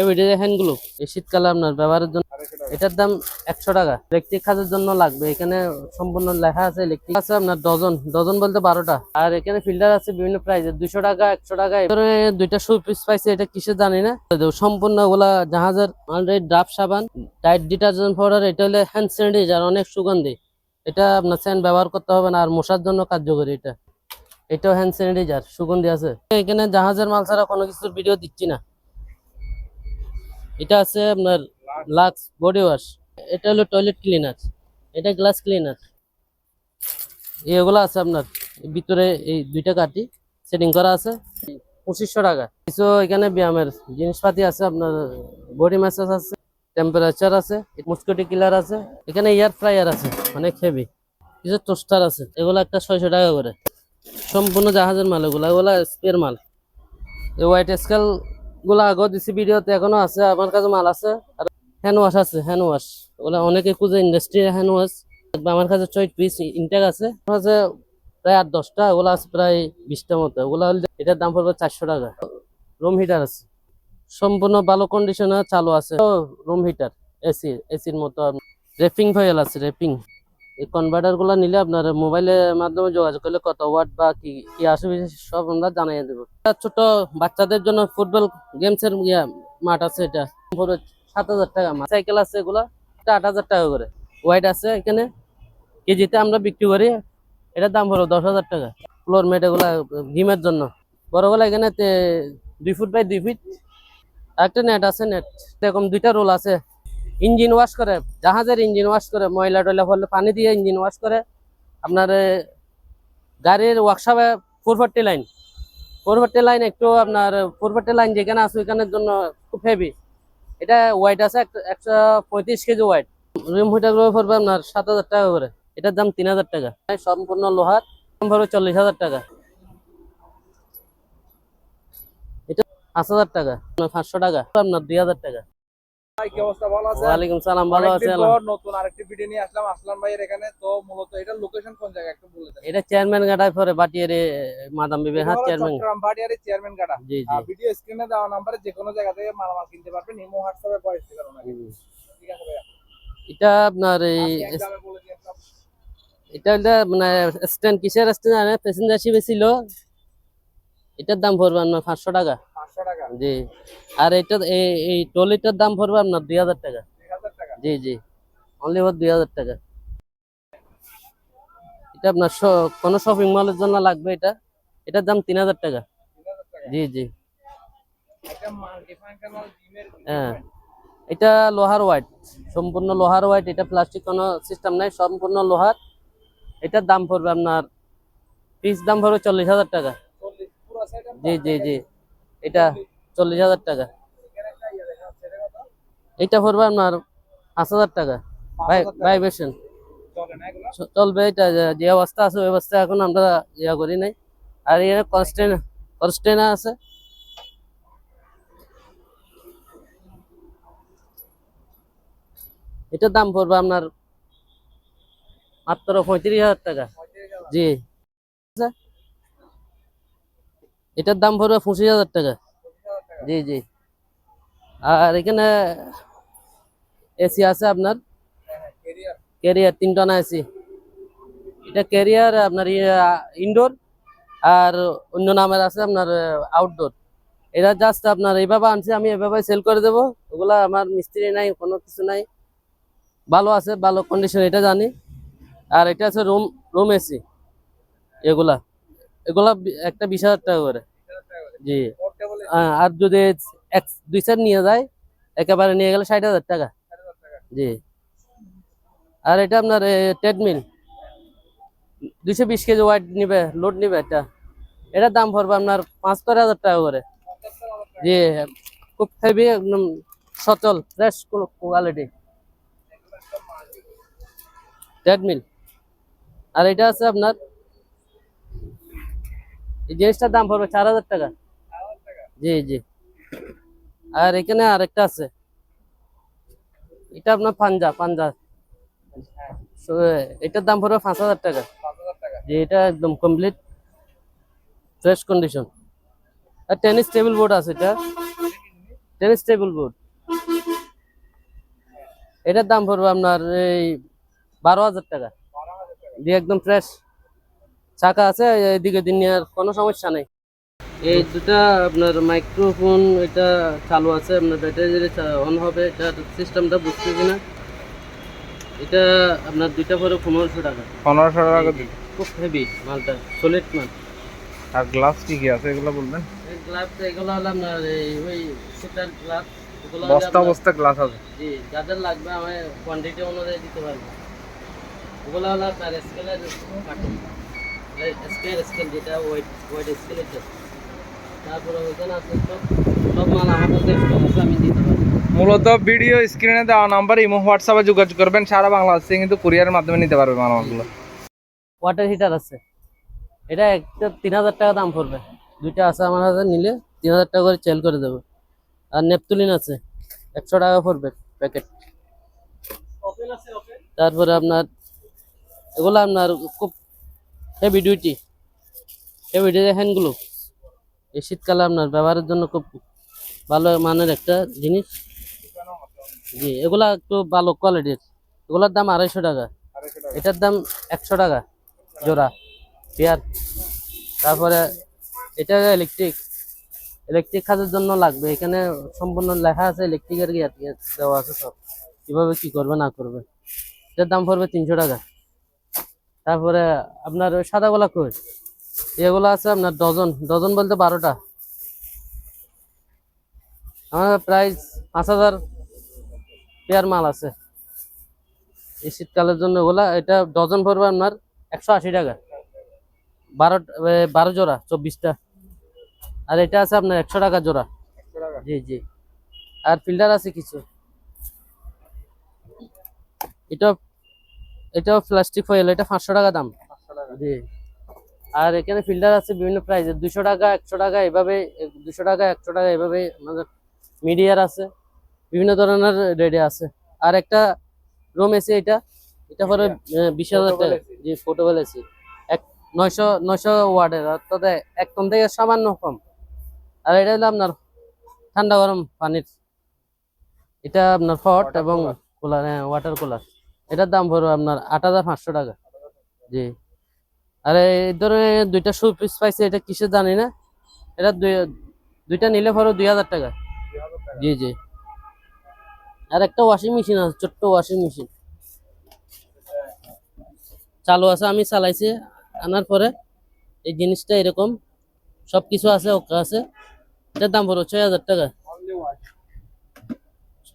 ABD হ্যান্ডগুলো এই শীতকালে আপনার ব্যবহারের জন্য এটার দাম একশো টাকা। ইলেকট্রিক কাজের জন্য লাগবে। এখানে সম্পূর্ণ লেখা আছে ইলেকট্রিক আছে আপনার ডজন ডজন বলতে বারোটা। আর এখানে ফিল্টার আছে বিভিন্ন প্রাইসের দুইশো টাকা, একশো টাকা। দুইটা শু পিস পাইছে, এটা কিসের জানি না। সম্পূর্ণ ওগুলা জাহাজের অলরেডি ড্রাফ সাবান টাইট ডিটারজেন্ট পাউডার এটা হলে হ্যান্ড স্যানিটাইজার অনেক সুগন্ধি। এটা আপনার স্যান্ড ব্যবহার করতে হবে না, আর মশার জন্য কার্যকরী এটা। এটাও হ্যান্ড স্যানিটাইজার সুগন্ধি আছে। এখানে জাহাজের মাল ছাড়া কোনো কিছুর ভিডিও দিচ্ছি না। এটা আছে আপনার লাক্স বডি ওয়াশ এটা হলো টয়লেট ক্লিনার এটা গ্লাস ক্লিনার এগুলো আছে আপনার ভিতরে এই দুইটা কাটি সেটিং করা আছে। পঁচিশশো টাকা। কিছু এখানে ব্যায়ামের জিনিসপাতি আছে, আপনার বডি ম্যাসাজ আছে টেম্পারেচার আছে মস্কিটো কিলার আছে। এখানে এয়ার ফ্রায়ার আছে, অনেক হেভি কিছু টোস্টার আছে, এগুলো একটা ছয়শো টাকা করে। সম্পূর্ণ জাহাজের মাল, এগুলো এগুলো স্পেয়ার মাল। হোয়াইট স্কেল গুলো আগত দিছি, ভিডিওতে এখনও আছে আমার কাছে মাল আছে আর হ্যান্ড ওয়াশ আছে হ্যান্ড ওয়াশ ওগুলো অনেকে খুঁজে ইন্ডাস্ট্রি হ্যান্ড ওয়াশ আমার কাছে ছয় পিস ইনটেক আছে। কাছে প্রায় আট দশটা ওগুলো আছে প্রায় বিশটা মতো। ওগুলো হলে এটার দাম পড়বে চারশো টাকা। রুম হিটার আছে। সম্পূর্ণ ভালো কন্ডিশনে চালু আছে। রুম হিটার এসি এসির মতো। রেপিং ফয়েল আছে রেপিং এই কনভার্টারগুলো নিলে আপনার মোবাইলের মাধ্যমে যোগাযোগ করলে কত ওয়াট বা কি কি আসবে সব আমরা জানাই দেবো। ছোট বাচ্চাদের জন্য ফুটবল গেমস এর মাঠ আছে এটা। পুরো সাত হাজার টাকা সাইকেল আছে এগুলা আট হাজার টাকা করে। ওয়াইট আছে এখানে। কেজিতে আমরা বিক্রি করি, এটার দাম হলো দশ হাজার টাকা। ফ্লোর মেট এগুলা গিমের জন্য। বড়গুলা এখানে দুই ফুট বাই দুই ফিট একটা নেট আছে নেট এরকম দুইটা রোল আছে। ইঞ্জিন ওয়াশ করে, জাহাজের ইঞ্জিন ওয়াশ করে, ময়লা টয়লা ফলে পানি দিয়ে ইঞ্জিন ওয়াশ করে, আপনার গাড়ির ওয়ার্কশপে four forty line four forty line একটু আপনার ফোর ফোরটি লাইন যেখানে আছে, ওইখানের জন্য খুব হেভি এটা ওয়াইট আছে একশো পঁয়ত্রিশ কেজি ওয়াইট রুম হিটারগুলো পড়বে আপনার সাত হাজার টাকা করে। এটার দাম তিন হাজার টাকা। সম্পূর্ণ লোহার দাম পড়বে চল্লিশ হাজার টাকা। এটা পাঁচ হাজার টাকা পাঁচশো টাকা, আপনার দুই হাজার টাকা। ওয়ালাইকুম সালাম ভালো আছে নতুন আরেকটি ভিডিও নিয়ে আসলাম। আসলাম ভাইয়ের এখানে। তো মূলত এটা লোকেশন কোন জায়গা একটু বলে দেন। এটা চেয়ারম্যান গাড়ায় পরে বাটিয়ার মাদাম বিবে এটা চেয়ারম্যান চট্টগ্রাম বাড়িয়ারি চেয়ারম্যান কাটা জি জি। ভিডিও স্ক্রিনে দেওয়া নাম্বারে যে কোনো জায়গা থেকে মালামাল কিনতে পারবেন। ইমো হোয়াটসঅ্যাপে ভয়েস দিবেন ওনাকে। ঠিক আছে ভাইয়া? এটা আপনার এই এটা হলো মানে স্ট্যান্ড কিসের স্ট্যান্ড প্যাসেঞ্জার ছিল। এটার দাম পড়বে আপনার পাঁচশো টাকা। জি। আর এটা এই- ট্রলিটার দাম পড়বে আপনার দুই হাজার টাকা। জি জি। অনলি ফর দুই হাজার টাকা। এটা আপনার কোনো শপিং মলের জন্য লাগবে এটা। এটার দাম তিন হাজার টাকা। জি জি। হ্যাঁ। এটা লোহার হোয়াইট সম্পূর্ণ লোহার হোয়াইট এটা প্লাস্টিক কোনো সিস্টেম নাই সম্পূর্ণ লোহার। এটার দাম পড়বে আপনার পিস দাম পড়বে চল্লিশ হাজার টাকা। জি জি জি। এটা চল্লিশ হাজার টাকা। এটা পড়বে আপনার পাঁচ হাজার টাকা। ভাই ভাইব্রেশন চলে চলবে এটা যে- অবস্থা আছে ওই অবস্থা এখন আমরা ইয়া করি নাই। আর এখানে কনস্টেন কনস্টেনার আছে। এটার দাম পড়বে আপনার মাত্র পঁয়ত্রিশ হাজার টাকা। জি। এটার দাম পড়বে পঁচিশ হাজার টাকা। জি জি। আর এখানে এসি আছে আপনার? ক্যারিয়ার তিন টনা এসি। এটা ক্যারিয়ার, আপনার ইনডোর আর অন্য নামের আছে আপনার আউটডোর। এটা জাস্ট আপনার এইভাবে আনছি, আমি এভাবে সেল করে দেবো। ওগুলা আমার মিস্ত্রি নাই, কোনো কিছু নাই। ভালো আছে, ভালো কন্ডিশন এটা জানি। আর এটা আছে রুম রুম এসি এগুলা। এগুলা একটা বিশ হাজার টাকা করে। জি। আর যদি এক, দুই সেট নিয়ে যায়, একেবারে নিয়ে গেলে ষাট হাজার টাকা। জি। আর এটা আপনার ট্রেডমিল দুইশো বিশ কেজি ওয়াইট নিবে লোড নিবে এটা। এটার দাম পড়বে আপনার পাঁচ, ছয় হাজার টাকা করে। জি, খুব হেভি একদম সচল ফ্রেশ কোয়ালিটি ট্রেডমিল আর এটা আছে আপনার এই জিনিসটার দাম পড়বে চার হাজার টাকা। জি জি। আর এখানে আরেকটা আছে। এটা আপনার পাঞ্জা পাঞ্জা। এটার দাম পড়বে পাঁচ হাজার টাকা। যে এটা একদম কমপ্লিট ফ্রেশ কন্ডিশন আর টেনিস টেবিল বোর্ড আছে এটা। টেনিস টেবিল বোর্ড এটার দাম পড়বে আপনার এই বারো হাজার টাকা। দিয়ে একদম ফ্রেশ চাকা আছে এদিকে দিন নেওয়ার কোনো সমস্যা নেই। এই দুটা আপনার মাইক্রোফোন এটা চালু আছে আপনার ব্যাটারি অন হবে এটার সিস্টেমটা বুঝতেছি না এটা আপনার দুইটা পরে পনেরোশো টাকা। পনেরোশো টাকা খুব হেভি মালটা সলিড মাল। আর গ্লাস কি কি আছে এগুলো বলবেন? এই গ্লাস এগুলো হলো আপনার এই ওই সুতার গ্লাস এগুলো বস্তা বস্তা গ্লাস আছে। জি যাদের লাগবে আমি কোয়ান্টিটি অনুযায়ী দিতে পারব ওগুলো হলো আপনার স্কেলের স্কেল স্কেল যেটা ওয়েট ওয়েট স্কেল এটা। তারপরে ওইখানে আছে সব সব মাল আমার কাছে আমি দিতে মূলত ভিডিও স্ক্রিনে দেওয়া নাম্বার ইমো হোয়াটসঅ্যাপে যোগাযোগ করবেন সারা বাংলাদেশে কিন্তু কুরিয়ারের মাধ্যমে নিতে পারবে মালামালগুলো। ওয়াটার হিটার আছে। এটা একটা তিন হাজার টাকা দাম পড়বে। দুইটা আছে আমার কাছে নিলে তিন হাজার টাকা করে চেল করে দেবো। আর নেপতুলিন আছে একশো টাকা পড়বে প্যাকেট তারপরে আপনার এগুলো আপনার খুব হেভি ডিউটি হেভি ডিউটি হ্যান্ডগুলো এই শীতকালে আপনার ব্যবহারের জন্য খুব ভালো মানের একটা জিনিস। জি, এগুলা একটু ভালো কোয়ালিটির এগুলোর দাম আড়াইশো টাকা। এটার দাম একশো টাকা জোড়া, পেয়ার। তারপরে এটা ইলেকট্রিক ইলেকট্রিক কাজের জন্য লাগবে। এখানে সম্পূর্ণ লেখা আছে ইলেকট্রিকের টিয়ে দেওয়া আছে সব। কীভাবে কী করবে, না করবে। এটার দাম পড়বে তিনশো টাকা। তারপরে আপনার ওই সাদা গোলা কই? এগুলো আছে আপনার ডজন ডজন বলতে বারোটা। আমার প্রাইস পাঁচ হাজার পেয়ার মাল আছে। এই শীতকালের জন্য ওগুলা এটা ডজন পড়বে আপনার একশো আশি টাকা। বারো বারো জোড়া, চব্বিশটা। আর এটা আছে আপনার একশো টাকা জোড়া। জি জি। আর ফিল্টার আছে কিছু। এটা এটাও প্লাস্টিক ফয়েল এটা পাঁচশো টাকা দাম। জি। আর এখানে ফিল্টার আছে বিভিন্ন প্রাইসের দুশো টাকা একশো টাকা এভাবে দুশো টাকা একশো টাকা এভাবে আমাদের মিডিয়ার আছে। বিভিন্ন ধরনের রেডে আছে। আর একটা রুম এসি এটা এটা পরে বিশ হাজার টাকা। জি পোর্টেবল এসি এক নয়শো নয়শো ওয়ার্ডের অর্থাৎ এক টন থেকে সামান্য কম। আর এটা হলো আপনার ঠান্ডা গরম পানির। এটা আপনার ফট এবং কুলার হ্যাঁ ওয়াটার কুলার এটার দাম পড়বে আপনার আট হাজার পাঁচশো টাকা। জি। আর এই ধরনের দুইটা শু পিস পাইছে, এটা কিসের জানি না। এটা দুই- দুইটা নিলে পরে দুই হাজার টাকা। জি জি। আর একটা ওয়াশিং মেশিন আছে, ছোট্ট ওয়াশিং মেশিন চালু আছে, আমি চালাইছি। আনার পরে এই জিনিসটা এরকম সব কিছু আছে, ওকে আছে। এটার দাম পড়বে ছয় হাজার টাকা।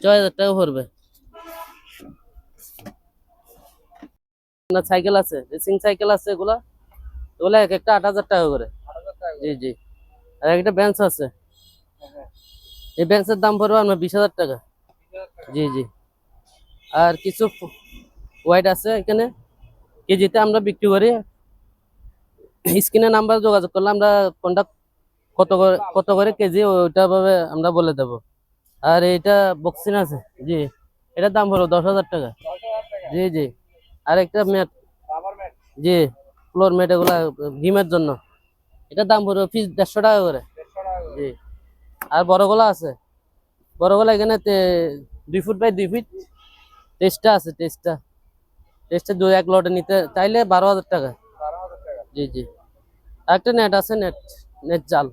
ছয় হাজার টাকা পড়বে আপনার সাইকেল আছে রেসিং সাইকেল আছে এগুলা এগুলা এক একটা আট হাজার টাকা করে। জি জি। আর একটা বেঞ্চ আছে। এই বেঞ্চের দাম পড়বে আপনার বিশ হাজার টাকা। জি জি। আর কিছু ওয়াইট আছে এখানে। কেজিতে আমরা বিক্রি করি। স্ক্রিনে নাম্বার যোগাযোগ করলে আমরা কোনটা কত করে কত করে কেজি ওইটা ভাবে আমরা বলে দেব। আর এটা বক্সিন আছে। জি। এটার দাম পড়বে দশ হাজার টাকা। জি জি। আর একটা ম্যাট জি ফ্লোর ম্যাট এগুলা গিমের জন্য। এটার দাম পড়বে ফিস দেড়শো টাকা করে। জি। আর বড়গুলা আছে। বড়গুলা এখানে দুই ফুট বাই দুই ফিট। টেস্টটা আছে টেস্টটা। টেস্টটা দুই এক লটে নিতে চাইলে বারো হাজার টাকা। জি জি। একটা নেট আছে নেট নেট জাল।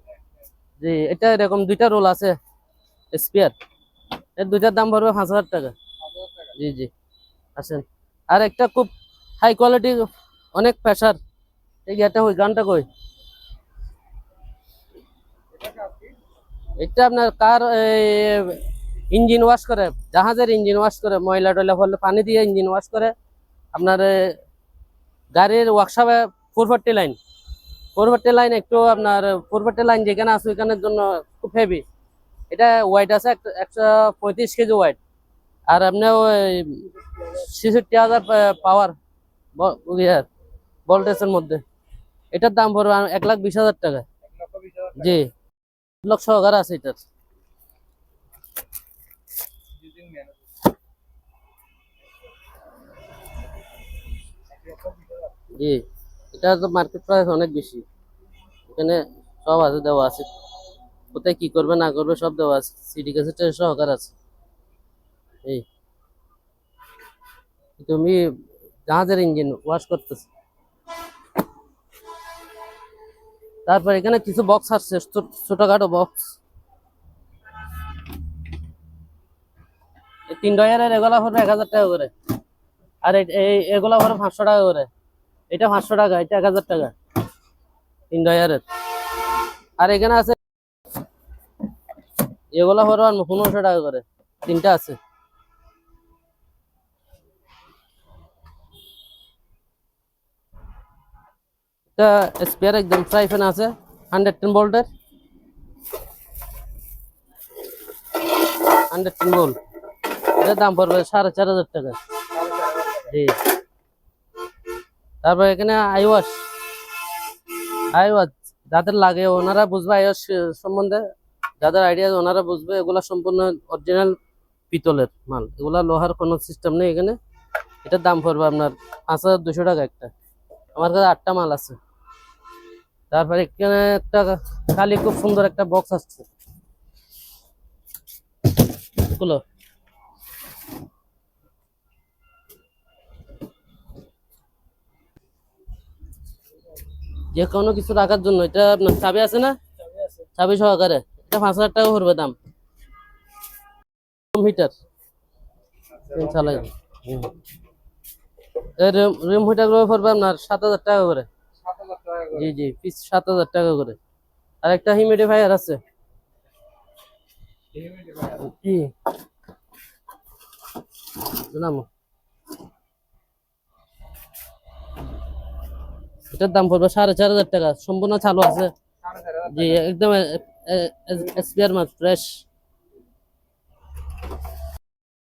জি এটা এরকম দুইটা রোল আছে স্পেয়ার এর দুইটার দাম পড়বে পাঁচ হাজার টাকা। জি জি। আসেন। আর একটা খুব হাই কোয়ালিটি অনেক প্রেশার এই এটা ওই গানটা কই? এটা আপনার কার ইঞ্জিন ওয়াশ করে, জাহাজের ইঞ্জিন ওয়াশ করে, ময়লা টয়লা ফলে পানি দিয়ে ইঞ্জিন ওয়াশ করে। আপনার গাড়ির ওয়ার্কশপে four forty line four forty line একটু আপনার ফোর ফোরটি লাইন যেখানে আছে, ওইখানের জন্য খুব হেভি এটা ওয়াইট আছে একশো পঁয়ত্রিশ কেজি ওয়াইট আর আপনি ওই ছেষট্টি হাজার পাওয়ার ভোল্টেজের মধ্যে। এটার দাম পড়বে এক লাখ বিশ হাজার টাকা। জি। লক্ষ সহকারে আছে এটার। জি। এটা তো মার্কেট প্রাইস অনেক বেশি। এখানে সব আছে দেওয়া আছে। কোথায় কি করবে না করবে সব দেওয়া আছে। সিডি ক্যাসেটের সহকার আছে। এই। তুমি জাহাজের ইঞ্জিন ওয়াশ করতেছে। তারপর এখানে কিছু বক্স আসছে, ছোট- ছোটখাটো বক্স তিন ডয়ারের এগুলা হলো এক হাজার টাকা করে। আর এগুলা হলো পাঁচশো টাকা করে। এটা পাঁচশো টাকা, এটা এক হাজার টাকা। তিন ডয়ারের আর এখানে আছে, এগুলা হলো আর পনেরোশো টাকা করে। তিনটা আছে। এটা স্পেয়ার একদম ফ্রাই ফ্যান আছে হান্ড্রেড টেন ভোল্টের হান্ড্রেড টেন ভোল্ট এটার দাম পড়বে সাড়ে চার হাজার টাকা। জি। তারপর এখানে আইওয়াশ। আইওয়াশ যাদের লাগে, ওনারা বুঝবে আইওয়াশ সম্বন্ধে। যাদের আইডিয়া ওনারা বুঝবে, এগুলা সম্পূর্ণ অরিজিনাল পিতলের মাল। এগুলা লোহার কোনো সিস্টেম নেই এখানে। এটার দাম পড়বে আপনার পাঁচ হাজার দুশো টাকা একটা। আমার কাছে আটটা মাল আছে। তারপরে এখানে একটা খালি খুব সুন্দর একটা বক্স আসছে। গুলো যে কোনো কিছু রাখার জন্য এটা আপনার চাবি আছে না? চাবি সহকারে। এটা পাঁচ হাজার টাকা পড়বে দাম। হিটার চালাই রুম হিটার পড়বে আপনার সাত হাজার টাকা করে সাত হাজার টাকা করে জি জি পিস সাত হাজার টাকা করে। আর একটা হিউমিডিফায়ার আছে। জি নামো। এটার দাম পড়বে সাড়ে চার হাজার টাকা। সম্পূর্ণ চালু আছে। জি, একদম স্পেয়ার মাছ ফ্রেশ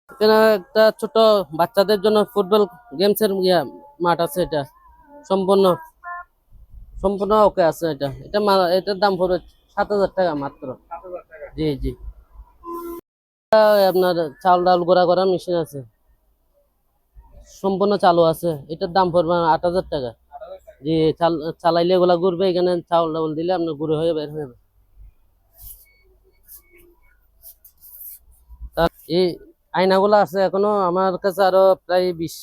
এখানে একটা ছোট বাচ্চাদের জন্য ফুটবল গেমসের মাঠ আছে এটা। সম্পূর্ণ। সম্পূর্ণ ওকে আছে এটা। এটা এটার দাম পড়বে সাত হাজার টাকা মাত্র। জি জি। আপনার চাল ডাল গোড়া করা মেশিন আছে। সম্পূর্ণ চালু আছে। এটার দাম পড়বে আট হাজার টাকা। জি, চাল, চালাইলে এগুলা ঘুরবে, এখানে চাউল ডাউল দিলে আপনার ঘুরে হয়ে বের হয়ে যাবে। এই আয়নাগুলো আছে এখনও। আমার কাছে আরও প্রায় বিশ,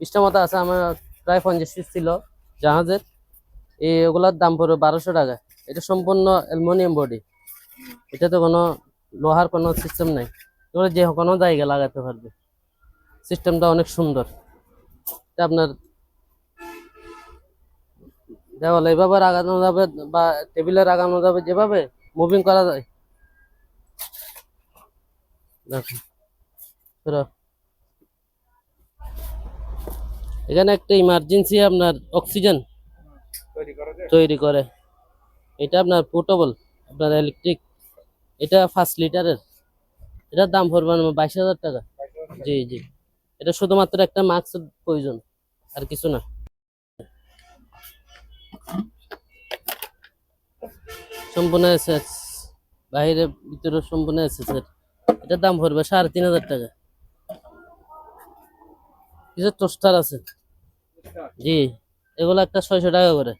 বিশটা মতো আছে। আমার প্রায় পঞ্চাশ পিস ছিল জাহাজের। এই ওগুলার দাম পড়বে বারোশো টাকা। এটা সম্পূর্ণ অ্যালুমিনিয়াম বডি। এটাতে কোনো লোহার কোনো সিস্টেম নাই। এগুলো যে কোনো জায়গায় লাগাতে পারবে। সিস্টেমটা অনেক সুন্দর। এটা আপনার দেওয়ালে এভাবে লাগানো যাবে বা টেবিলে লাগানো যাবে, যেভাবে মুভিং করা যায়। এখানে একটা ইমার্জেন্সি আপনার অক্সিজেন তৈরি করে এটা আপনার পোর্টেবল আপনার ইলেকট্রিক এটা পাঁচ লিটারের এটার দাম পড়বে বাইশ হাজার টাকা। বাইশ হাজার টাকা। জি জি। এটা শুধুমাত্র একটা মাস্কের প্রয়োজন আর কিছু না। সম্পূর্ণ এসেস বাইরে ভিতরে সম্পূর্ণ এসেস এটার দাম পড়বে সাড়ে তিন হাজার টাকা। কিছু টোস্টার আছে। জি। এগুলো একটা ছয়শো টাকা করে।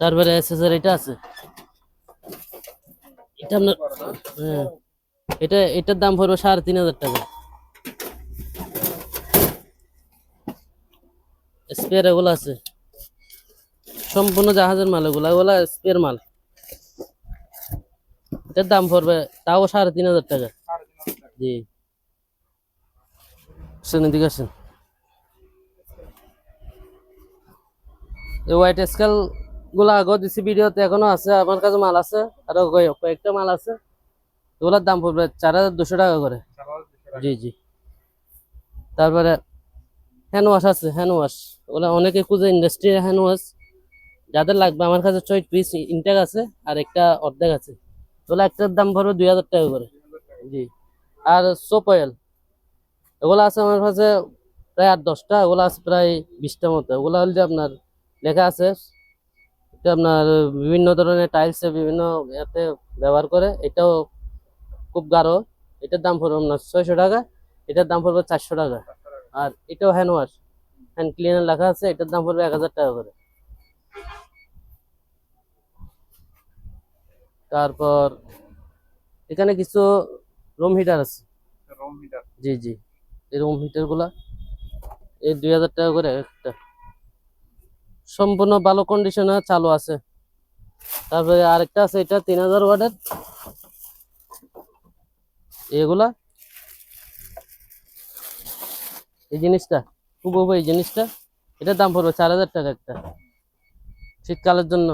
তারপরে এসএসআর এটা আছে। এটা আপনার হ্যাঁ। এটা, এটার দাম পড়বে সাড়ে তিন হাজার টাকা। স্পেয়ার এগুলো আছে। সম্পূর্ণ জাহাজের মাল এগুলো এগুলো স্পেয়ার মাল। এটার দাম পড়বে, তাও সাড়ে তিন হাজার টাকা। জি। আসেন, এদিকে আসেন। এই হোয়াইট স্কেলগুলো আগেও দিছি ভিডিওতে এখনও আছে, আমার কাছে মাল আছে, আরও কয়েক- কয়েকটা মাল আছে। এগুলোর দাম পড়বে চার হাজার দুশো টাকা করে। জি জি। তারপরে হ্যান্ড ওয়াশ আছে হ্যান্ড ওয়াশ ওগুলো অনেকে খুঁজে ইন্ডাস্ট্রি হ্যান্ড ওয়াশ যাদের লাগবে, আমার কাছে ছয় পিস ইনটেক আছে আর একটা অর্ধেক আছে। ওগুলো একটার দাম পড়বে দুই হাজার টাকা করে। জি। আর সোপ অয়েল এগুলো আছে আমার কাছে প্রায় আট দশটা ওগুলো আছে প্রায় বিশটা মতো। ওগুলো হলে আপনার লেখা আছে। এটা আপনার বিভিন্ন ধরনের টাইলসে বিভিন্ন ইয়াতে ব্যবহার করে। এটাও খুব গাঢ়। এটার দাম পড়বে আপনার ছয়শো টাকা এটার দাম পড়বে চারশো টাকা। আর এটাও হ্যান্ড ওয়াশ হ্যান্ড ক্লিনার লেখা আছে এটার দাম পড়বে এক হাজার টাকা করে। তারপর এখানে কিছু রুম হিটার আছে। রুম হিটার জি জি। এই রুম হিটারগুলা এই দুই হাজার টাকা করে একটা। সম্পূর্ণ ভালো কন্ডিশনে চালু আছে। তারপরে আরেকটা আছে, এটা তিন হাজার ওয়ার্ডের এগুলা? এই জিনিসটা খুব এই জিনিসটা। এটার দাম পড়বে চার হাজার টাকা একটা, শীতকালের জন্য।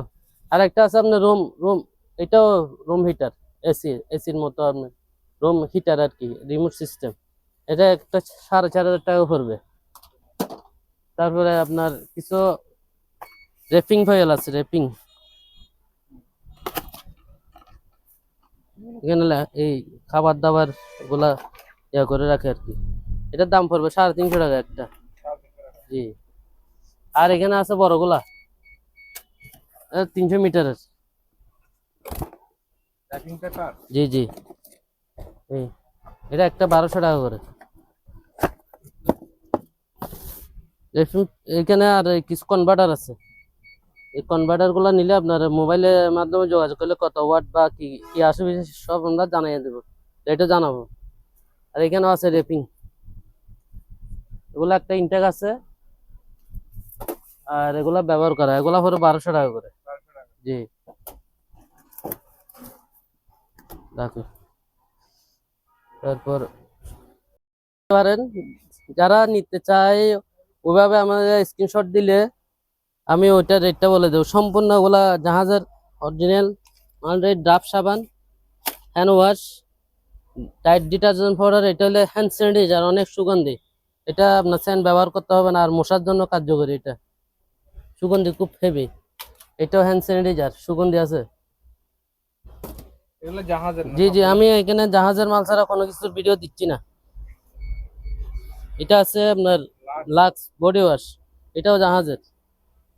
আর একটা আছে আপনার রুম রুম এটাও রুম হিটার এসি এসির মতো আপনার রুম হিটার আর কি রিমোট সিস্টেম এটা একটা সাড়ে চার হাজার টাকা পড়বে। তারপরে আপনার কিছু রেপিং ফয়েল আছে রেপিং এখানে এই খাবার দাবারগুলা ইয়া করে রাখে আর কি। এটার দাম পড়বে সাড়ে তিনশো টাকা একটা। জি। আর এখানে আছে বড়গুলা তিনশো মিটারের। জি জি। এই, এটা একটা বারোশো টাকা করে। এখানে আর কিছু কনভার্টার আছে। এই কনভার্টারগুলা নিলে আপনার মোবাইলের মাধ্যমে যোগাযোগ করলে কত ওয়াট বা কি কি আসবে সব আমরা জানাই দেব। এটা জানাব। আর এখানেও আছে রেপিং এগুলো একটা ইনটেক আছে। আর এগুলা ব্যবহার করা, এগুলা পরে বারোশো টাকা করে। জি। দেখো তারপর পারেন, যারা নিতে চায়, ওভাবে আমাদের স্ক্রিনশট দিলে আমি ওইটা রেটটা বলে দেবো। সম্পূর্ণ ওগুলা জাহাজের অরিজিনাল অলরেডি ড্রাফ সাবান hand wash Tide detergent powder এটা হলে হ্যান্ড স্যানিটাইজার অনেক সুগন্ধি। এটা আপনার স্যান্ড ব্যবহার করতে হবে না আর মশার জন্য কার্যকরী এটা। সুগন্ধি খুব হেভি এটাও হ্যান্ড স্যানিটাইজার সুগন্ধি আছে। জাহাজের জি জি আমি এখানে জাহাজের মাল ছাড়া কোনো কিছুর ভিডিও দিচ্ছি না। এটা আছে আপনার লাক্স বডি ওয়াশ এটাও জাহাজের।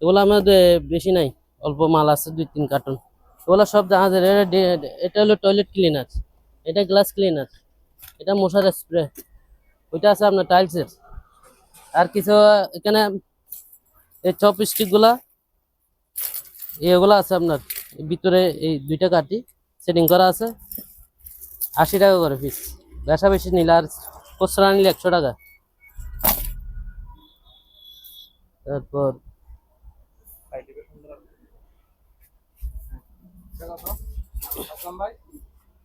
এগুলো আমাদের বেশি নাই, অল্প মাল আছে দুই তিন কার্টন। এগুলো সব আমাদের এটা হলো টয়লেট ক্লিনার এটা গ্লাস ক্লিনার এটা মশার স্প্রে ওইটা আছে আপনার টাইলসের আর কিছু, এখানে এই চপ স্টিকগুলা এগুলো আছে আপনার ভিতরে এই দুইটা কাটি সেটিং করা আছে, আশি টাকা করে পিস বেশা বেশি নিলে আর খুচরা নিলে একশো টাকা। তারপর সাইডে সুন্দর আছে।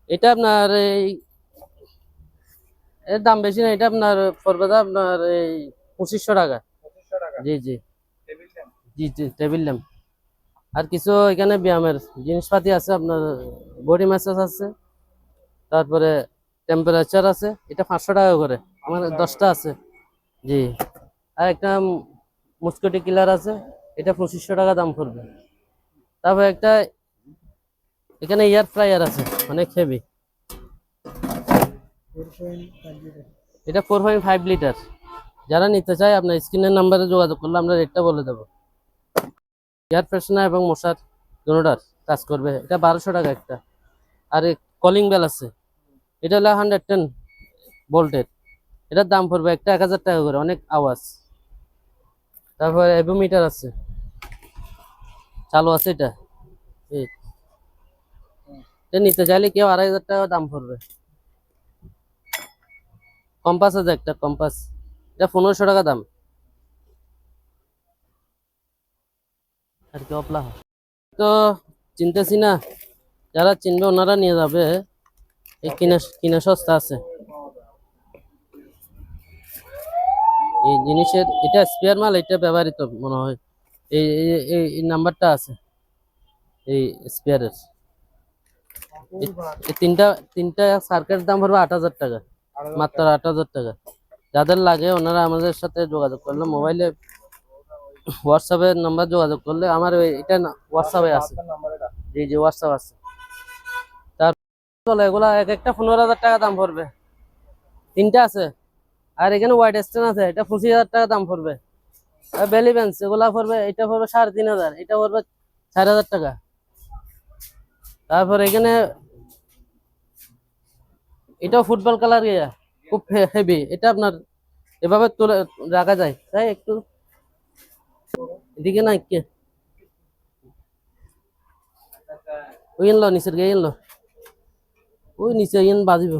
এটা আপনার এই এর দাম বেশি না এটা আপনার পড়বে আপনার এই পঁচিশশো টাকা। জি জি। জি জি টেবিল ল্যাম্প আর কিছু এখানে ব্যায়ামের জিনিসপাতি আছে আপনার বডি ম্যাসাজ আছে তারপরে টেম্পারেচার আছে এটা পাঁচশো টাকা করে আমার দশটা আছে। জি। আর একটা মুস্কুটি কিলার আছে এটা পঁচিশশো টাকা দাম পড়বে। তারপর একটা এখানে এয়ার ফ্রায়ার আছে, অনেক হেভি এটা ফোর পয়েন্ট ফাইভ লিটার যারা নিতে চায়, আপনার স্ক্রিনের নাম্বারে যোগাযোগ করলে আমরা রেটটা বলে দেবো। এয়ার ফ্রেশনার এবং মশার দুটার কাজ করবে। এটা বারোশো টাকা একটা। আর কলিং বেল আছে। এটা হলো হান্ড্রেড টেন ভোল্টের এটার দাম পড়বে একটা এক হাজার টাকা করে, অনেক আওয়াজ। তারপরে এভোমিটার আছে। চালু আছে এটা। এই এটা নিতে চাইলে কেউ আড়াই হাজার টাকা দাম পড়বে। কম্পাস আছে একটা কম্পাস এটা পনেরোশো টাকা দাম। আর কি অপলা। তো চিনতেছি না, যারা চিনবে ওনারা নিয়ে যাবে। এই কিনা কিনা সস্তা আছে। এই জিনিসের, এটা স্পেয়ার মাল, এটা ব্যবহৃত মনে হয়। এই, এই- নাম্বারটা আছে। এই স্পেয়ারের তিনটা তিনটা সার্কের দাম পড়বে আট হাজার টাকা। মাত্র আট হাজার টাকা। যাদের লাগে ওনারা আমাদের সাথে যোগাযোগ করলে মোবাইলে হোয়াটসঅ্যাপের নাম্বার যোগাযোগ করলে আমার এটা হোয়াটসঅ্যাপে আছে। জি জি হোয়াটসঅ্যাপ আছে। তার চলে এগুলা এক একটা পনেরো হাজার টাকা দাম পড়বে। তিনটা আছে। আর এখানে হোয়াইট স্টেন আছে এটা পঁচিশ হাজার টাকা দাম পড়বে। আর বেলি বেঞ্চ এগুলা পড়বে এটা পড়বে সাড়ে তিন হাজার এটা পড়বে চার হাজার টাকা। তারপর এখানে এটাও ফুটবল কালার ইয়া, খুব হেভি এটা আপনার এভাবে তুলে রাখা যায়। তাই একটু এদিকে না কে ওই এন ল, নিচের গে এন ল। ওই নিচে ইন বাজিব।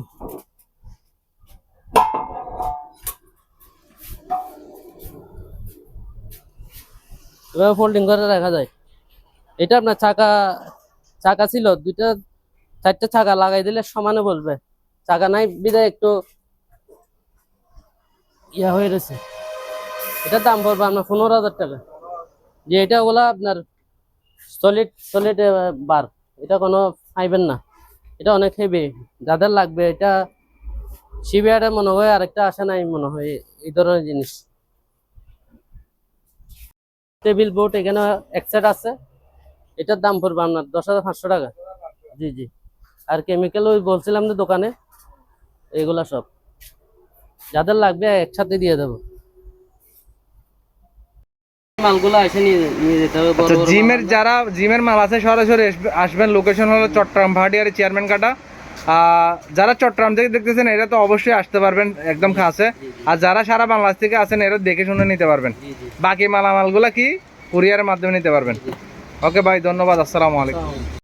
এভাবে ফোল্ডিং করে রাখা যায়। এটা আপনার চাকা চাকা ছিল, দুইটা, চারটা চাকা লাগাই দিলে সমানে বলবে। চাকা নাই, বিদায়, একটু ইয়া হয়ে রয়েছে। এটার দাম পড়বে আপনার পনেরো হাজার টাকা। যে এটা ওগুলা আপনার সলিড সলিড বার। এটা কোনো পাইবেন না। এটা অনেক হেভি যাদের লাগবে, এটা শিবিয়ারে মনে হয় আরেকটা আসে নাই, মনে হয়, এই ধরনের জিনিস। টেবিল বোর্ড এখানে এক সেট আছে। এটার দাম পড়বে আপনার দশ হাজার পাঁচশো টাকা। জি জি। আর কেমিক্যাল ওই বলছিলাম যে দোকানে এগুলা সব। যাদের লাগবে একসাথে দিয়ে দেবো। মালগুলো এসে নিয়ে নিয়ে যেতে হবে বড় আচ্ছা বড় জিমের যারা জিমের মাল আছে সরাসরি আসবেন। লোকেশন হলো চট্টগ্রাম ভাটিয়ারি চেয়ারম্যান কাটা। যারা চট্টগ্রাম থেকে দেখতেছেন এরা তো অবশ্যই আসতে পারবেন একদম কাছে। আর যারা সারা বাংলাদেশ থেকে আছেন এরা দেখে শুনে নিতে পারবেন। বাকি মালামালগুলো কি কুরিয়ারের মাধ্যমে নিতে পারবেন। ওকে ভাই ধন্যবাদ আসসালামু আলাইকুম।